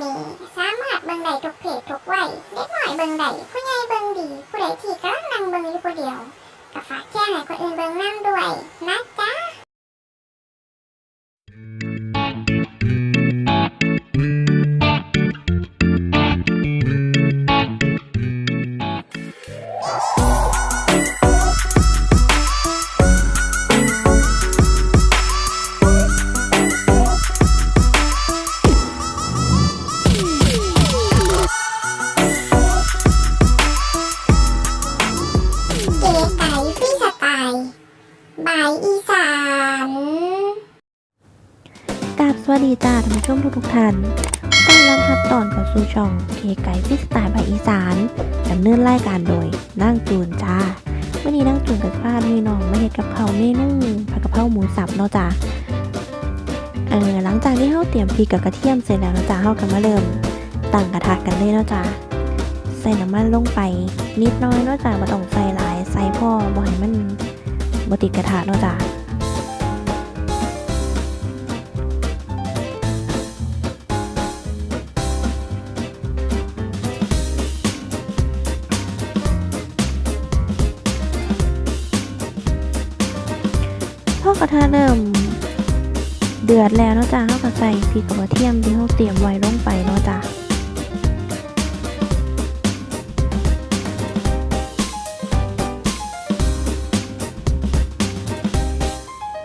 นี่สามารถเบิ่งได้ทุกเพศทุกวัยเด็กน้อยเบิ่งได้ผู้ใหญ่เบิ่งดีผู้ใดที่กำลังนั่งเบิ่งอยู่ผู้เดียวก็ฝากแจ้งให้คนอื่นเบิ่งนำด้วยนะจ๊ะ กราบสวัสดีจ้าท่านผู้ชมทุกทุกท่านต้อนรับรับตอนเข้าสู่ช่องเคไก่ฟิสไตล์บอีสานดำเนินรายการโดยนั่งจูนจ้าวันนี้นั่งจูนกับพาดมีน้องมาเฮ็ดกับเพราเมนูผัดกะเพราหมูสับเนาะจ้าเออหลังจากที่เราเตรียมพริกกับกระเทียมเสร็จแล้วเนาะจ้าเราก็มาเริ่มตั้งกระทะกันเลยเนาะจ้าใส่น้ำมันลงไปนิดน้อยเนาะจ้าบ่ต้องใส่หลายใส่พอบ่ให้มันบ่ติดกระทะเนาะจ้า กระทะเริ่มเดือดแล้วเนาะจ้าเราก็ใส่พริกกับกระเทียมที่เราเตรียมไว้ลงไปเนาะจ้า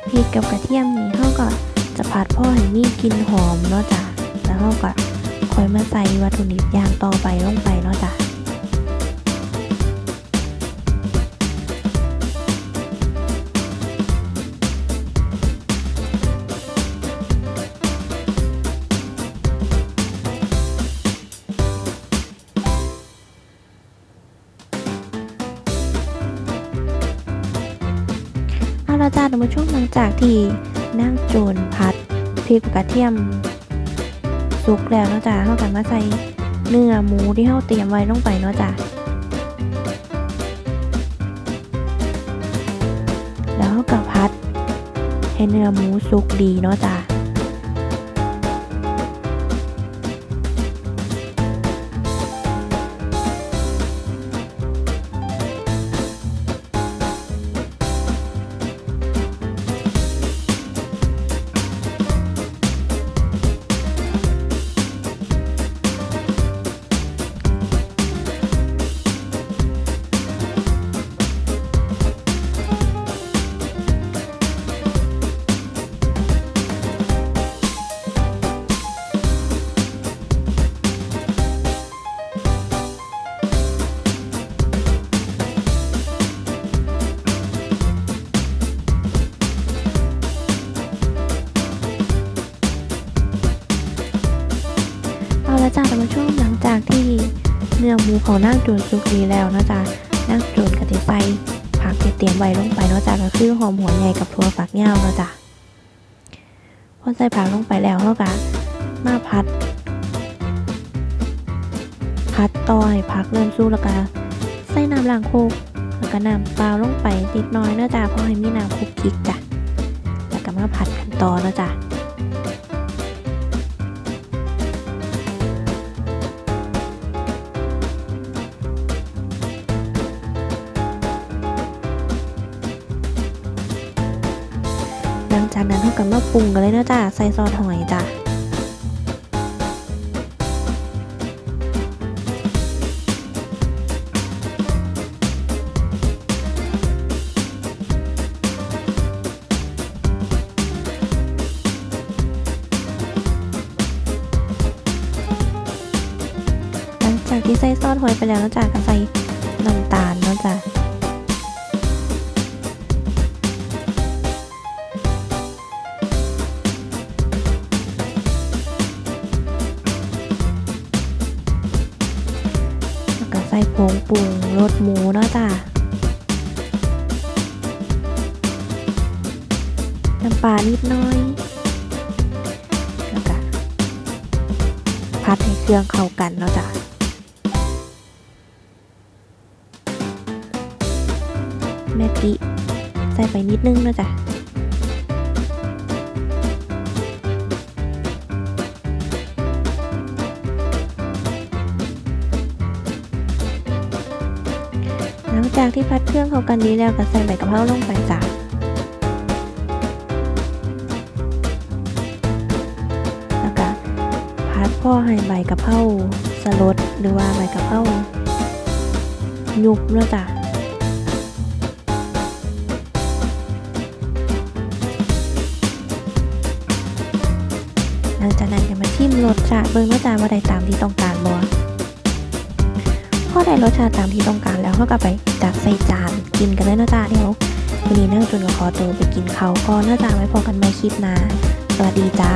พริกกับกระเทียมนี่เราก็จะผัดพ่อให้มีกลิ่นหอมเนาะจ้าแล้วเราก็ค่อยมาใส่วัตถุดิบอย่างต่อไปลงไปเนาะจ้าเอาละ ท่านผู้ชมหลังจากที่นั่งโจนพัดพริกกับกระเทียมสุกแล้วเนาะจ้ะเข้ากันมาใส่เนื้อหมูที่เราเตรียมไว้ลงไปเนาะจ้ะแล้วเราก็พัดให้เนื้อหมูสุกดีเนาะจ้ะ เอาละจ้าท่านผู้ชมหลังจากที่เนื้อหมูของนั่งโจนสุกดีแล้วเนาะจ้านั่งโจนกระทิใส่ผักที่เตรียมไว้ลงไปเนาะจ้าก็คือหอมหัวใหญ่กับถั่วฝักยาวเนาะจ้าพอใส่ผักลงไปแล้วเราก็มาพัด พัดต่อยผักเริ่มสุกแล้วก็ใส่น้ำล้างโคกแล้วก็น้ำเปล่าลงไปนิดน้อยเนาะจ้าเพราะให้มีน้ำคุกคิกจ้ะแล้วก็มาผัดกันต่อเนาะจ้า จากนั้นเราก็มาปรุงกันเลยเนาะจ้าใส่ซอสหอยจ้าหลังจากที่ใส่ซอสหอยไปแล้วเนาะจ้าก็ใส่น้ำตาลเนาะจ้า ส่ผงปรุงรสหมูเนาะจ้าน้ำปลานิดน้อยแล้วก็พัดให้เครื่องเข้ากันเนาะจ้าแม่กิใส่ไปนิดนึงเนาะจ้ะ จากที่พัดเครื่องเข้ากันดีแล้วก็ใส่ใบกะเพราลงไปจ้ะแล้วก็พัดพ่อให้ใบกะเพราสลดหรือว่าใบกะเพรายุบเนาะจ้ะหลังจากนั้นก็มาชิมรสชาติเบิ่งว่าจาว่าได้ตามที่ต้องการบ่ พอได้รสชาติตามที่ต้องการแล้วเราก็ไปจัดใส่จานกินกันเลยนะจ๊ะเดี๋ยววันนี้นั่งจุนกับคอตัวไปกินเขาก็น่าจะไว้พอกันใหม่คลิปหน้าสวัสดีจ้า